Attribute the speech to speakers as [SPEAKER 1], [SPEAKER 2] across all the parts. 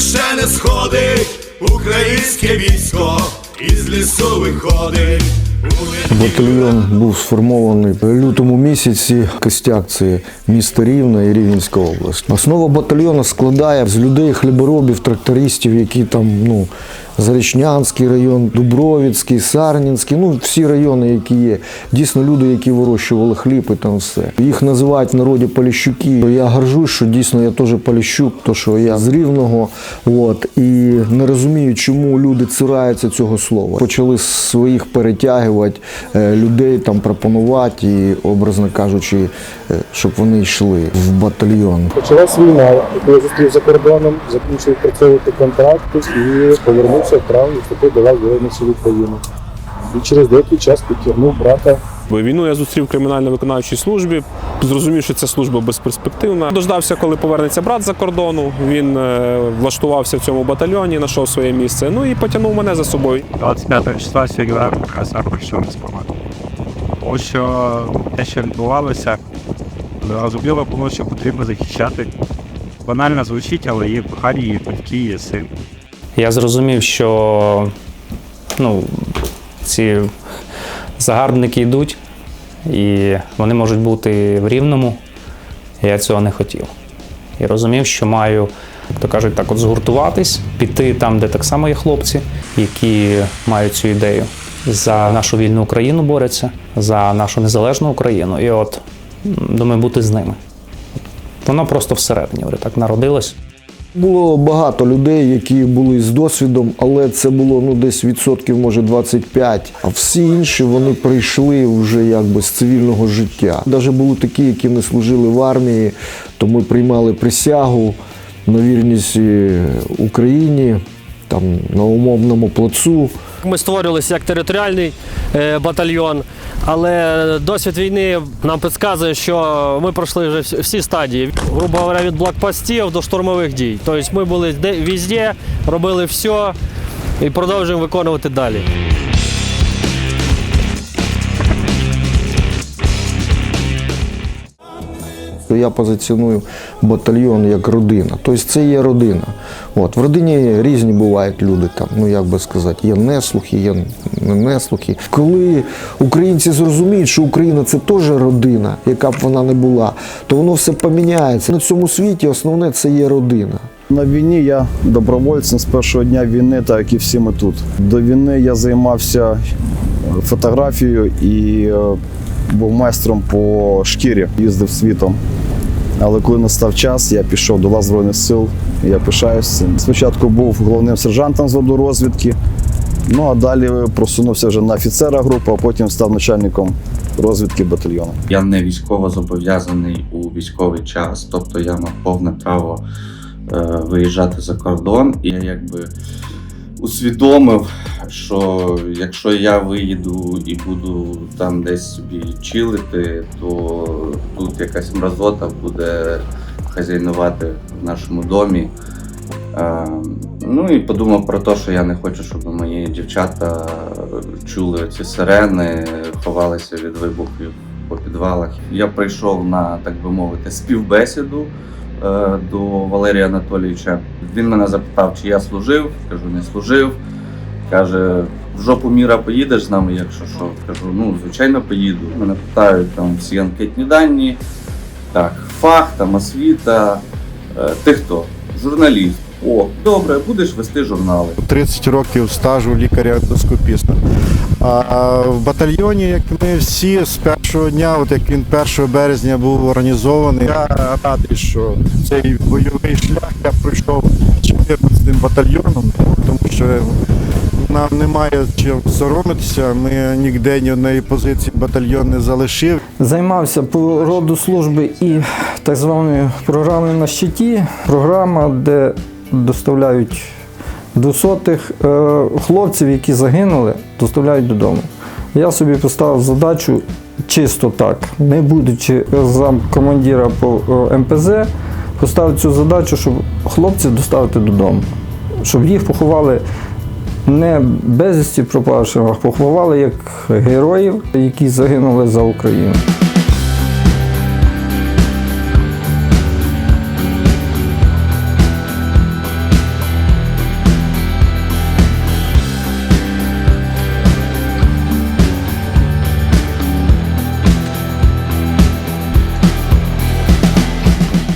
[SPEAKER 1] ще не сходить, українське військо із лісу виходить.
[SPEAKER 2] Батальйон був сформований в лютому місяці. Костяк це місто Рівне і Рівненська область. Основа батальйону складає з людей хліборобів, трактористів, які там ну. Зарічнянський район, Дубровицький, Сарнінський, ну всі райони, які є. Дійсно, люди, які вирощували хліб і там все. Їх називають в народі Поліщуки. Я горжусь, що дійсно я теж Поліщук, то що я з Рівного. От, і не розумію, чому люди цираються цього слова. Почали своїх перетягувати е, людей, там пропонувати і, образно кажучи, е, щоб вони йшли в батальйон.
[SPEAKER 3] Почалась війна, коли зустрів за кордоном, закінчив відпрацьовувати контракт і повернувся в травні, вступив до лав Збройних сил України. І через деякий час підтягнув брата
[SPEAKER 4] Війну я зустрів в кримінально-виконавчій службі. Зрозумів, що ця служба безперспективна. Дождався, коли повернеться брат за кордону. Він е, влаштувався в цьому батальйоні, знайшов своє місце. Ну і потягнув мене за собою.
[SPEAKER 5] 25 числа сьогодні якраз прийшов з помаду. Ось що те, що відбувалося, зрозуміло було, що потрібно захищати. Банально звучить, але є кохані, є батьки, є син.
[SPEAKER 6] Я зрозумів, що ну, ці загарбники йдуть, і вони можуть бути в рівному. Я цього не хотів. І розумів, що маю, то кажуть, так от згуртуватись, піти там, де так само є хлопці, які мають цю ідею. За нашу вільну Україну борються, за нашу незалежну Україну. І от думаю, бути з ними. Воно просто всередині так народилось.
[SPEAKER 2] Було багато людей, які були з досвідом, але це було ну десь відсотків, може 25. А всі інші вони прийшли вже якби з цивільного життя. Навіть були такі, які не служили в армії, то ми приймали присягу на вірність е, Україні, там на умовному плацу.
[SPEAKER 7] Ми створювалися як територіальний е, батальйон, але досвід війни нам підказує, що ми пройшли вже всі- стадії. Грубо говоря, від блокпостів до штурмових дій. Тобто ми були де везде, робили все і продовжуємо виконувати далі.
[SPEAKER 2] То я позиціоную батальйон як родина. Тобто це є родина. От, в родині різні бувають люди, там, ну як би сказати, є неслухи, є не неслухи. Коли українці зрозуміють, що Україна це теж родина, яка б вона не була, то воно все поміняється. На цьому світі основне це є родина.
[SPEAKER 3] На війні я добровольцем з першого дня війни, так як і всі ми тут. До війни я займався фотографією і е, був майстром по шкірі, їздив світом. Але коли настав час, я пішов до лав Збройних сил, я пишаюся. Спочатку був головним сержантом з розвідки, ну а далі просунувся вже на офіцера групи, а потім став начальником розвідки батальйону.
[SPEAKER 8] Я не військово зобов'язаний у військовий час, тобто я мав повне право е, виїжджати за кордон. І я якби усвідомив, що якщо я виїду і буду там десь собі чилити, то тут якась мразота буде хазяйнувати в нашому домі. Ну і подумав про те, що я не хочу, щоб мої дівчата чули ці сирени, ховалися від вибухів по підвалах. Я прийшов на, так би мовити, співбесіду до Валерія Анатолійовича. Він мене запитав, чи я служив. Кажу, не служив. Каже, в жопу міра поїдеш з нами, якщо що. Кажу, ну звичайно поїду. Мене питають там всі анкетні дані. Так, фах, там освіта. Е, ти хто? Журналіст. О, добре, будеш вести журнали.
[SPEAKER 9] 30 років стажу лікаря-ендоскопіста. А в батальйоні, як ми всі з першого дня, от як він 1 березня був організований, я радий, що цей бойовий шлях я пройшов 14 батальйоном, тому що нам немає чим соромитися. Ми ніде ні одної позиції батальйон не залишив.
[SPEAKER 10] Займався по роду служби і так званою програмою на щиті. Програма, де доставляють двохсотих е, хлопців, які загинули, доставляють додому. Я собі поставив задачу чисто так, не будучи замкомандира по е, МПЗ, поставив цю задачу, щоб хлопців доставити додому, щоб їх поховали не безвісті пропавших, а поховали як героїв, які загинули за Україну.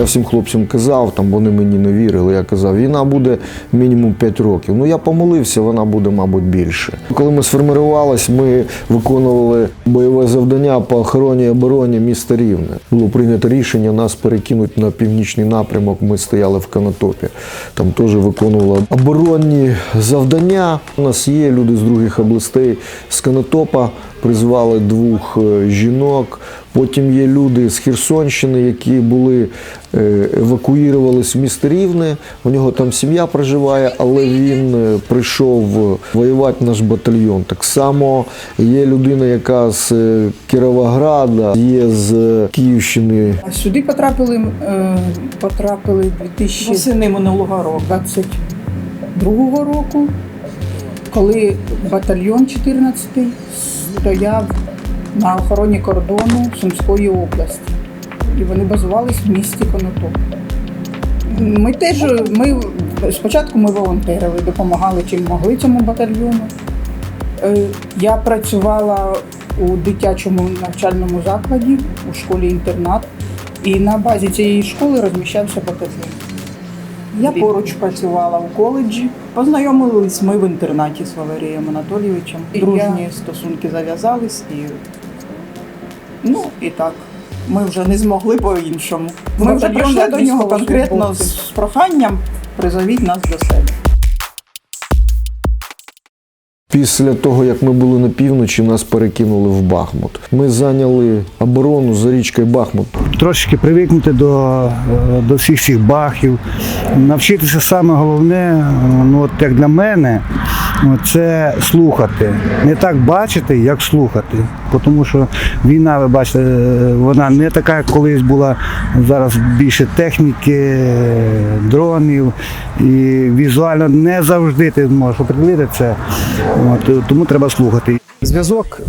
[SPEAKER 2] Я всім хлопцям казав, там вони мені не вірили. Я казав, війна буде мінімум 5 років. Ну я помолився, вона буде, мабуть, більше. Коли ми сформувалися, ми виконували бойове завдання по охороні і обороні міста Рівне. Було прийнято рішення нас перекинути на північний напрямок. Ми стояли в Канатопі. Там теж виконували оборонні завдання. У нас є люди з других областей з Канатопа. Призвали двох е, жінок. Потім є люди з Херсонщини, які були е, евакуювалися в місто Рівне. У нього там сім'я проживає, але він е, прийшов воювати в наш батальйон. Так само є людина, яка з Кіровограда, є з Київщини.
[SPEAKER 11] А Сюди потрапили, потрапили 2000
[SPEAKER 12] Восени минулого року.
[SPEAKER 11] 22 року, коли батальйон 14 стояв на охороні кордону Сумської області. І вони базувались в місті Конотоп. Ми теж ми спочатку ми волонтерили, допомагали чим могли цьому батальйону. Е, Я працювала у дитячому навчальному закладі у школі-інтернат, і на базі цієї школи розміщався батальйон.
[SPEAKER 12] Я поруч працювала в коледжі. Познайомились ми в інтернаті з Валерієм Анатолійовичем. Дружні стосунки зав'язались і ну і так. Ми вже не змогли по-іншому. Ми вже прийшли до нього конкретно з проханням призовіть нас до себе.
[SPEAKER 2] Після того, як ми були на півночі, нас перекинули в Бахмут. Ми зайняли оборону за річкою Бахмут.
[SPEAKER 13] трошечки привикнути до, е, до всіх цих бахів, навчитися саме головне, ну от як для мене, це слухати. Не так бачити, як слухати. Тому що війна, ви бачите, е, вона не така, як колись була. Зараз більше техніки, е, дронів. І візуально не завжди ти можеш определити це. От, тому треба слухати.
[SPEAKER 14] Зв'язок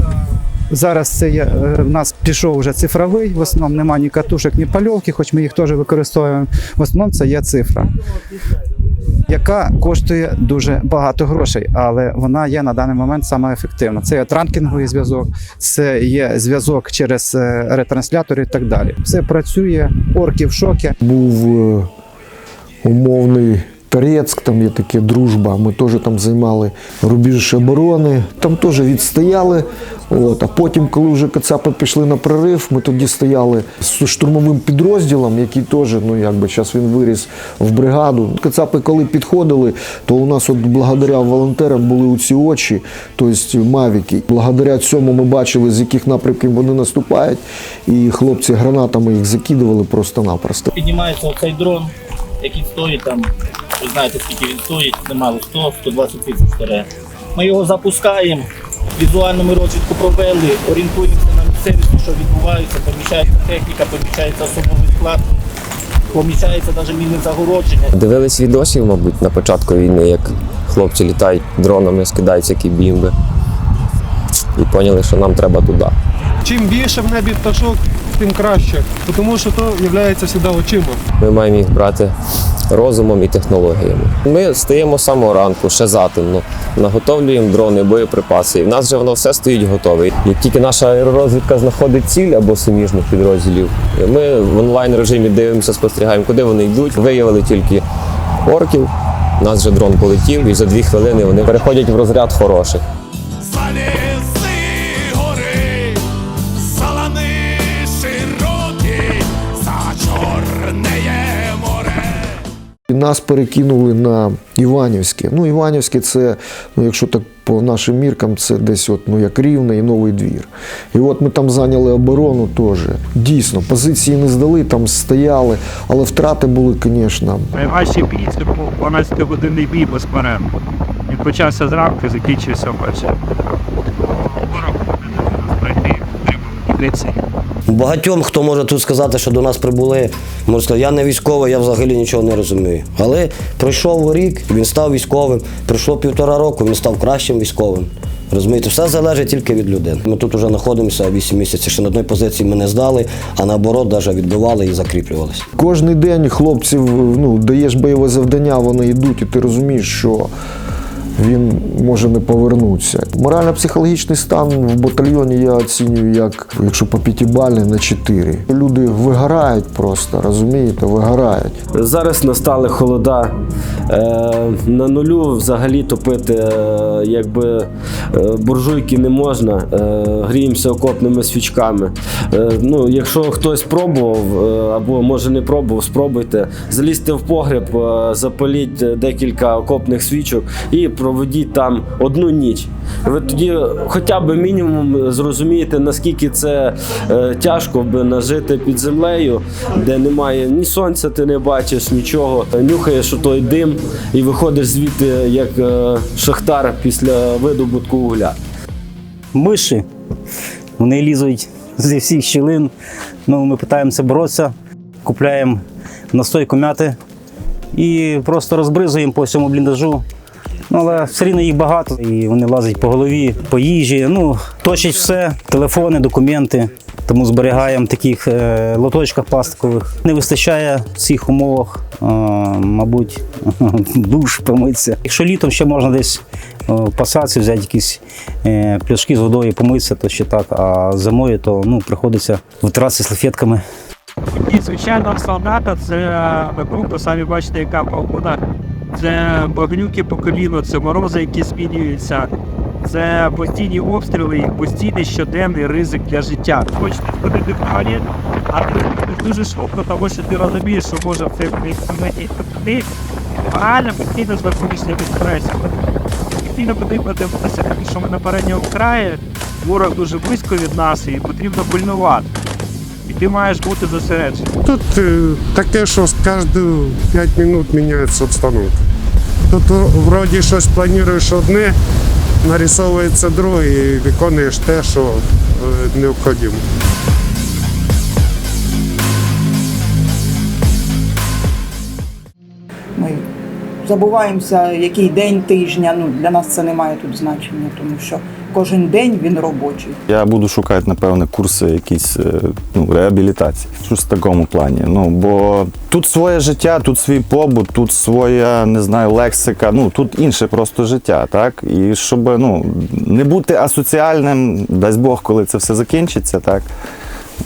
[SPEAKER 14] зараз це є, е, в нас пішов вже цифровий, в основному немає ні катушок, ні пальовки, хоч ми їх теж використовуємо. В основному це є цифра, яка коштує дуже багато грошей, але вона є на даний момент саме ефективна. Це є транкінговий зв'язок, це є зв'язок через е, ретранслятори і так далі. Все працює, орки в шокі.
[SPEAKER 2] Був е, умовний Торецьк, там є таке дружба. Ми теж там займали рубіж оборони. Там теж відстояли. От. А потім, коли вже Кацапи пішли на прорив, ми тоді стояли з штурмовим підрозділом, який теж, ну якби зараз він виріс в бригаду. Кацапи, коли підходили, то у нас от благодаря волонтерам були ці очі, тобто мавіки. Благодаря цьому ми бачили, з яких напрямків вони наступають, і хлопці гранатами їх закидували просто-напросто.
[SPEAKER 15] Піднімається оцей дрон, який стоїть там, ви знаєте скільки він стоїть, немало 100-120 тисяч старе. Ми його запускаємо, візуальну ми розвідку провели, орієнтуємося на місцевості, що відбувається, поміщається техніка, поміщається особовий склад, поміщається навіть мінне загородження.
[SPEAKER 16] Дивились відосів, мабуть, на початку війни, як хлопці літають дронами, скидаються які бімби. І поняли, що нам треба туди.
[SPEAKER 17] Чим більше в небі пташок, тим краще, тому що то є завжди очима.
[SPEAKER 16] Ми маємо їх брати розумом і технологіями. Ми стаємо з самого ранку, ще затемно, наготовлюємо дрони, боєприпаси. І в нас вже воно все стоїть готове. Як тільки наша аеророзвідка знаходить ціль або суміжних підрозділів, ми в онлайн режимі дивимося, спостерігаємо, куди вони йдуть. Виявили тільки орків. У нас вже дрон полетів, і за дві хвилини вони переходять в розряд хороших.
[SPEAKER 2] Нас перекинули на Іванівське. Ну, Іванівське це, ну, якщо так по нашим міркам, це десь от, ну, як рівне і новий двір. І от ми там зайняли оборону теж. Дійсно, позиції не здали, там стояли, але втрати були, звісно.
[SPEAKER 5] Найважчий бій це був 12 годинний бій без перерв. Він почався зранку закінчився ввечері. Ворог пройти треба
[SPEAKER 18] Багатьом, хто може тут сказати, що до нас прибули, можу сказати, я не військовий, я взагалі нічого не розумію. Але пройшов рік, він став військовим. Пройшло півтора року, він став кращим військовим. Розумієте, все залежить тільки від людини. Ми тут вже знаходимося 8 місяців, ще на одній позиції ми не здали, а наоборот, навіть відбивали і закріплювалися.
[SPEAKER 2] Кожний день хлопців ну, даєш бойове завдання, вони йдуть, і ти розумієш, що він може не повернутися. Морально-психологічний стан в батальйоні я оцінюю як, якщо по п'ятибалі, на 4. Люди вигорають просто, розумієте, вигорають.
[SPEAKER 19] Зараз настали холода. Е, на нулю взагалі топити е, якби е, буржуйки не можна. Гріємося окопними свічками. Ну, якщо хтось пробував або може не пробував, спробуйте. Залізьте в погреб, е, запаліть декілька окопних свічок і проведіть там одну ніч. Ви тоді хоча б мінімум зрозумієте, наскільки це е, тяжко би нажити під землею, де немає ні сонця, ти не бачиш нічого. Нюхаєш той дим і виходиш звідти як е, шахтар після видобутку вугля.
[SPEAKER 20] миші. Вони лізуть зі всіх щілин. Ну, ми намагаємося боротися, купляємо настойку мяти і просто розбризуємо по всьому бліндажу. Ну, але все рівно їх багато, і вони лазять по голові, по їжі. Ну, точать все, телефони, документи. Тому зберігаємо в таких е, лоточках пластикових. Не вистачає в цих умовах, е, мабуть, душ помитися. Якщо літом ще можна десь в посадці взяти якісь е, пляшки з водою помитися, то ще так. А зимою то ну, приходиться витиратися салфетками.
[SPEAKER 5] І звичайно, солдата це група, самі бачите, яка погода. Це багнюки по коліно, це морози, які змінюються. Це постійні обстріли і постійний щоденний ризик для життя. Хочете ходити в туалет, а ти дуже швидко, тому що ти розумієш, що може в цей ти реально постійно знаходишся під стресом. Постійно потрібно дивитися, тому що ми на передньому краї, ворог дуже близько від нас і потрібно пильнувати. І ти маєш бути зосереджений.
[SPEAKER 21] Тут э, таке, що з каждые 5 минут міняється обстановка. Тут вроді щось плануєш одне, нарисовується друге і виконуєш те, що е, необхідно.
[SPEAKER 12] Ми забуваємося, який день тижня. Ну, для нас це не має тут значення, тому що кожен день він робочий.
[SPEAKER 22] Я буду шукати, напевне, курси якісь е, ну, реабілітації. Щось в такому плані. Ну, бо тут своє життя, тут свій побут, тут своя, не знаю, лексика, ну тут інше просто життя, так? І щоб ну, не бути асоціальним, дасть Бог, коли це все закінчиться, так?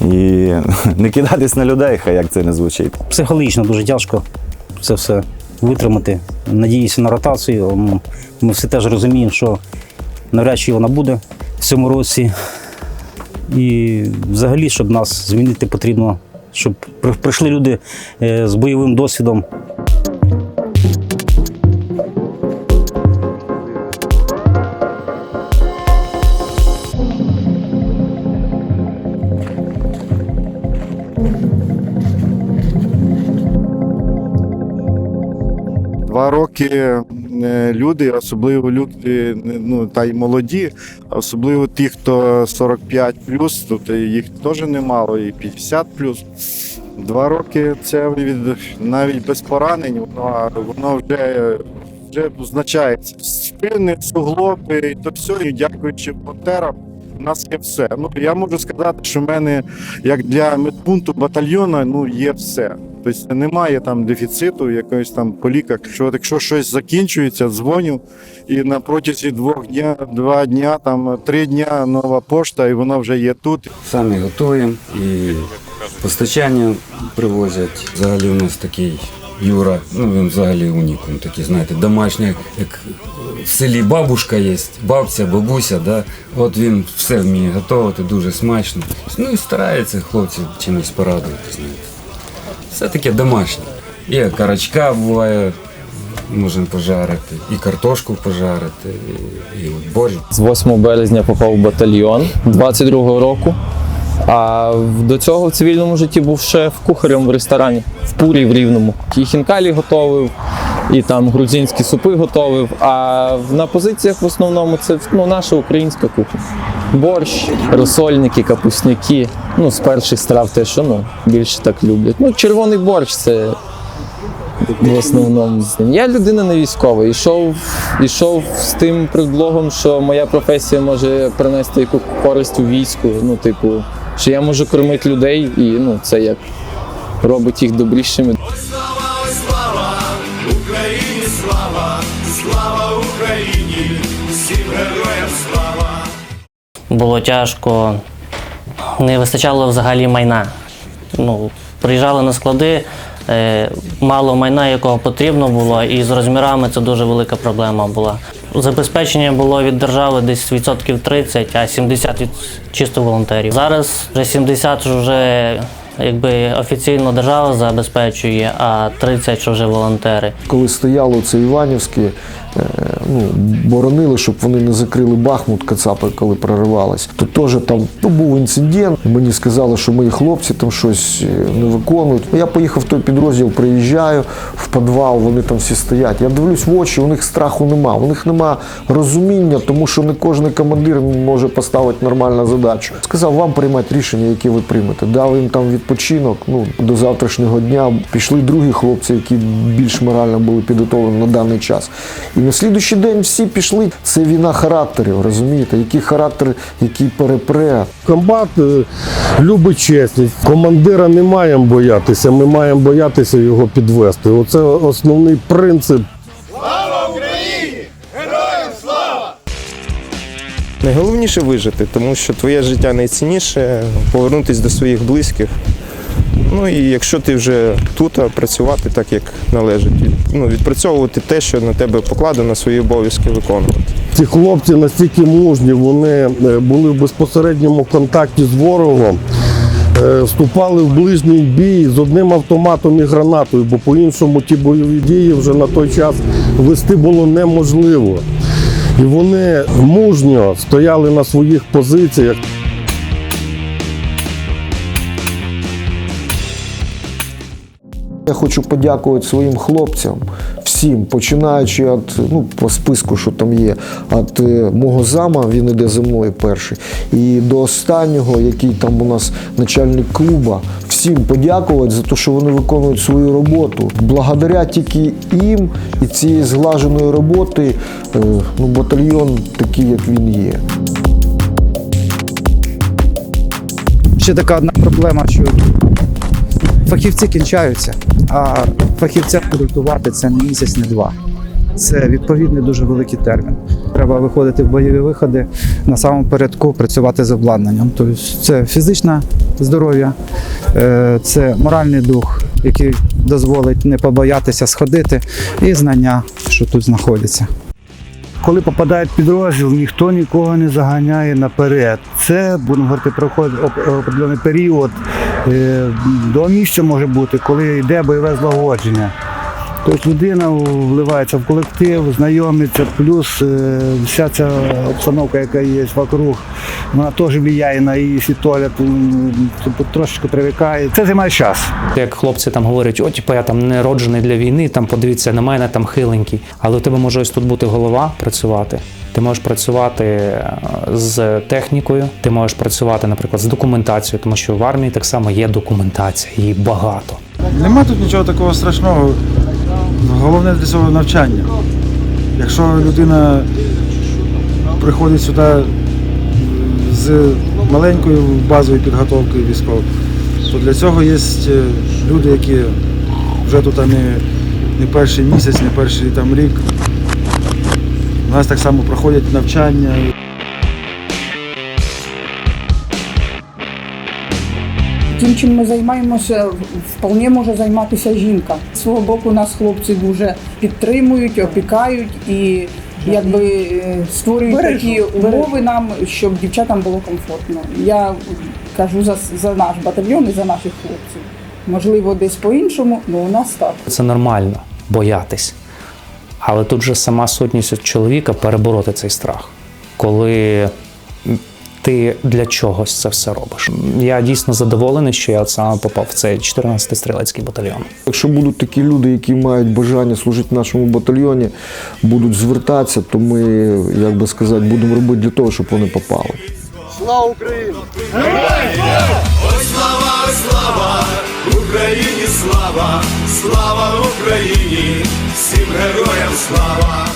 [SPEAKER 22] І не кидатись на людей, хай як це не звучить.
[SPEAKER 20] Психологічно дуже тяжко це все витримати. Надіюся на ротацію. Ми всі теж розуміємо, що навряд чи вона буде в цьому році. І взагалі, щоб нас змінити, потрібно, щоб прийшли люди е, з бойовим досвідом.
[SPEAKER 9] Два роки люди, особливо люди, ну та й молоді, особливо ті, хто 45 тут їх теж немало, і 50 Два роки це від навіть без поранень, воно, воно вже, вже позначається. Спини, суглоби, то все, і дякуючи волонтерам. У нас є все. Ну я можу сказати, що в мене як для медпункту батальйону ну є все. Тобто немає там дефіциту, якоїсь там по ліках. Що якщо щось закінчується, дзвоню, і на протязі двох дня, два дня, там три дня нова пошта, і вона вже є тут.
[SPEAKER 23] Самі готуємо і постачання привозять. Взагалі у нас такий Юра, ну він взагалі унікум, такий, знаєте, домашня, як в селі бабушка є, бабця, бабуся, да? от він все вміє готувати, дуже смачно. Ну і старається хлопців чимось порадувати, знаєте. Все таке домашнє. І карачка буває, можемо пожарити, і картошку пожарити, і, і борщ.
[SPEAKER 24] З 8 березня попав в батальйон 22-го року. А до цього в цивільному житті був шеф-кухарем в ресторані в Пурі в Рівному. І хінкалі готовив, і там грузинські супи готовив. А на позиціях в основному це ну, наша українська кухня. Борщ, розсольники, капусники. Ну, з перших страв те, що ну, більше так люблять. Ну, червоний борщ це в основному. Я людина не військова. Ішов, ішов з тим предлогом, що моя професія може принести яку користь у війську. Ну, типу, що я можу кормити людей, і ну, це як робить їх добрішими.
[SPEAKER 1] Слава слава Україні, слава! слава Україні, всім героям слава.
[SPEAKER 25] Було тяжко, не вистачало взагалі майна. Ну, приїжджали на склади, е, мало майна, якого потрібно було, і з розмірами це дуже велика проблема була. Забезпечення було від держави десь відсотків 30, а 70 від чисто волонтерів. Зараз вже 70 вже якби офіційно держава забезпечує, а 30 що вже волонтери.
[SPEAKER 2] Коли стояло це Іванівське, е, ну, боронили, щоб вони не закрили Бахмут, Кацапи, коли проривались, то теж там ну, був інцидент. Мені сказали, що мої хлопці там щось е, не виконують. Я поїхав в той підрозділ, приїжджаю в підвал, вони там всі стоять. Я дивлюсь в очі, у них страху нема, у них нема розуміння, тому що не кожен командир може поставити нормальну задачу. Сказав вам приймати рішення, які ви приймете. Дав їм там відпочинок. Ну до завтрашнього дня пішли другі хлопці, які більш морально були підготовлені на даний час. І на слідуючий день всі пішли. Це війна характерів, розумієте? Який характер, який перепре.
[SPEAKER 26] Комбат е, любить чесність. Командира не маємо боятися, ми маємо боятися його підвести. Оце основний принцип.
[SPEAKER 27] Найголовніше вижити, тому що твоє життя найцінніше, повернутися до своїх близьких. Ну і якщо ти вже тут, працювати так, як належить. Ну, відпрацьовувати те, що на тебе покладено, свої обов'язки виконувати.
[SPEAKER 26] Ці хлопці настільки мужні, вони е, були в безпосередньому контакті з ворогом, е, вступали в ближній бій з одним автоматом і гранатою, бо по-іншому ті бойові дії вже на той час вести було неможливо. І вони мужньо стояли на своїх позиціях.
[SPEAKER 2] Я хочу подякувати своїм хлопцям, всім, починаючи від, ну, по списку, що там є, від е, мого зама, він іде за мною перший, і до останнього, який там у нас начальник клуба, всім подякувати за те, що вони виконують свою роботу. Благодаря тільки їм і цієї зглаженої роботи е, ну, батальйон такий, як він є.
[SPEAKER 14] Ще така одна проблема, що фахівці кінчаються, а фахівця підготувати це не місяць, не два. Це відповідний дуже великий термін. Треба виходити в бойові виходи на самому передку, працювати з обладнанням. Тобто це фізичне здоров'я, е, це моральний дух, який дозволить не побоятися сходити, і знання, що тут знаходяться.
[SPEAKER 13] Коли попадає підрозділ, ніхто нікого не заганяє наперед. Це, будемо говорити, проходить определений період. е, До місця може бути, коли йде бойове злагодження. Тобто людина вливається в колектив, знайомиться, плюс е, вся ця обстановка, яка є вокруг, вона теж впливає на її світогляд, тобто трошечки привикає. Це займає час.
[SPEAKER 28] Як хлопці там говорять, о, типу, я там не роджений для війни, там подивіться на мене, там хиленький. Але у тебе може ось тут бути голова працювати. Ти можеш працювати е, з технікою, ти можеш працювати, наприклад, з документацією, тому що в армії так само є документація, її багато.
[SPEAKER 29] Нема тут нічого такого страшного. Головне для цього навчання. Якщо людина приходить сюди з маленькою базовою підготовкою військовою, то для цього є люди, які вже тут не, не перший місяць, не перший там рік. У нас так само проходять навчання.
[SPEAKER 11] Тим, чим ми займаємося, вполне може займатися жінка. З свого боку нас хлопці дуже підтримують, опікають і якби е, створюють
[SPEAKER 12] Бережуть,
[SPEAKER 11] такі умови нам, щоб дівчатам було комфортно. Я кажу за, за наш батальйон і за наших хлопців. Можливо, десь по-іншому, але у нас так.
[SPEAKER 28] Це нормально боятись. Але тут же сама сутність чоловіка перебороти цей страх, коли ти для чогось це все робиш. Я дійсно задоволений, що я от саме попав в цей 14-й стрілецький батальйон.
[SPEAKER 2] Якщо будуть такі люди, які мають бажання служити в нашому батальйоні, будуть звертатися, то ми, як би сказати, будемо робити для того, щоб вони попали.
[SPEAKER 21] Слава Україні!
[SPEAKER 1] Ой, слава, ой, слава, Україні слава, слава Україні, всім героям слава.